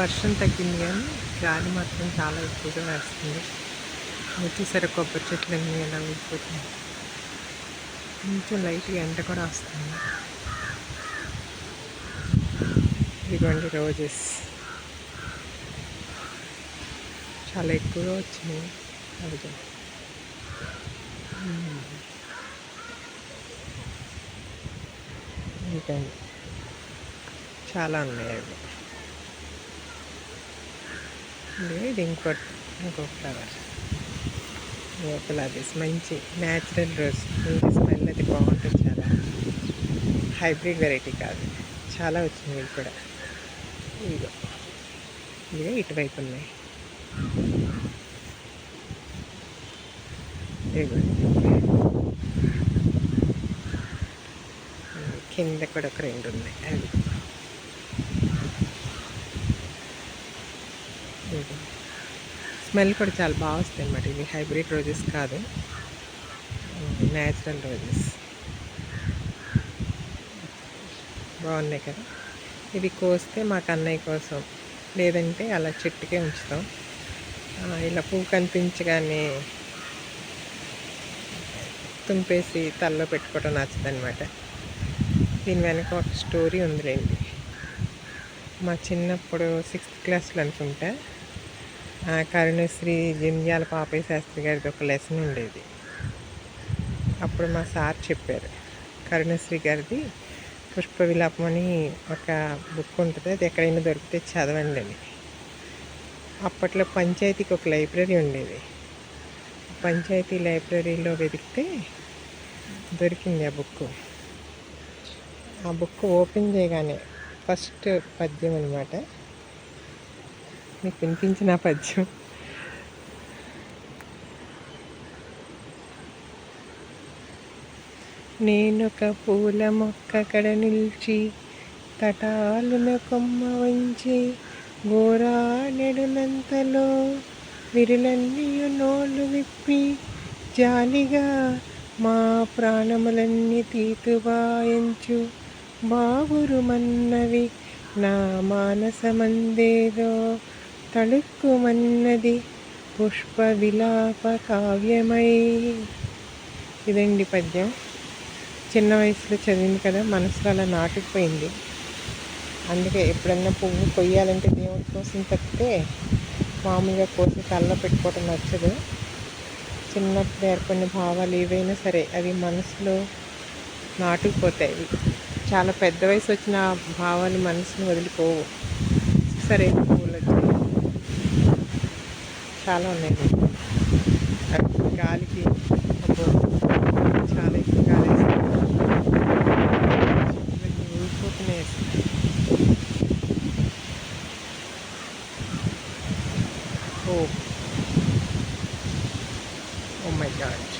వర్షం తగ్గింది కానీ గాలి మాత్రం చాలా ఎక్కువగా వేస్తుంది. వచ్చేసరి కొబ్బరి చెట్లు అన్నీ ఎలా వెళ్ళిపోతుంది కొంచెం లైట్గా ఎండ కూడా వస్తుంది. ఇదిగోండి రోజెస్ చాలా ఎక్కువగా వచ్చినాయి. అదిగో. Hmm. ఇంకా చాలా ఉన్నాయి అవి. ఇది ఇంకోటి ఇంకో ఫ్లవర్ లోపల అది మంచి న్యాచురల్ రోజ్. స్మెల్ అది బాగుంటుంది చాలా. హైబ్రిడ్ వెరైటీ కాదు. చాలా వచ్చింది ఇది కూడా. ఇదిగో. ఇదిగో ఇటువైపు ఉన్నాయి. కింద కూడా ఒక రెండు ఉన్నాయి. అవి. స్మెల్ కూడా చాలా బాగా వస్తాయి అన్నమాట. ఇవి హైబ్రిడ్ రోజెస్ కాదు. Natural roses. బాగున్నాయి కదా. ఇవి కోస్తే మాకు అన్నయ్య కోసం. లేదంటే అలా చెట్టుకే ఉంచుతాం. ఇలా పువ్వు కనిపించగానే తుంపేసి తలలో పెట్టుకోవడం నచ్చదనమాట దీని వెనక ఒక స్టోరీ ఉందిలేండి. మా చిన్నప్పుడు సిక్స్త్ క్లాస్లో అనుకుంటా. కరుణశ్రీ జింజాల పాపయ్య శాస్త్రి గారిది ఒక లెసన్ ఉండేది. అప్పుడు మా సార్ చెప్పారు కరుణశ్రీ గారిది పుష్ప విలాపం అని ఒక బుక్ ఉంటుంది అది ఎక్కడైనా దొరికితే చదవండి అని. అప్పట్లో పంచాయతీకి ఒక లైబ్రరీ ఉండేది. పంచాయతీ లైబ్రరీలో వెతికితే దొరికింది ఆ బుక్ ఆ బుక్ ఓపెన్ చేయగానే ఫస్ట్ పద్యం అనమాట మీకు వినిపించిన పద్యం. నేనొక పూల మొక్క కడ నిలిచి తటాలున కొమ్మ వంచి గోరా నెడునంతలో విరులన్నీ నోళ్ళు విప్పి జాలిగా మా ప్రాణములన్నీ తీతువాయించు బావురుమన్నవి నా మానసమందేదో తళుక్కుమన్నది పుష్ప విలాప కావ్యమై ఇదండి పద్యం? చిన్న వయసులో చదివింది కదా మనసులో అలా నాటుకుపోయింది. అందుకే ఎప్పుడన్నా పువ్వు కొయ్యాలంటే దేవుడి కోసం తప్పితే మామూలుగా కోసి తలలో పెట్టుకోవటం నచ్చదు. చిన్నప్పుడు ఏర్పడిన భావాలు ఏవైనా సరే అవి మనసులో నాటుకుపోతాయి. చాలా పెద్ద వయసు వచ్చిన భావాలు మనసును వదిలిపోవు. సరే పువ్వులు వచ్చాయి చాలా ఉన్నాయి అవి గాలికి అబ్బో, చాలా ఎక్కువ గాలి వేస్తుంది. చెట్లన్నీ ఊగిపోతున్నాయి అసలు. Oh. Oh my god.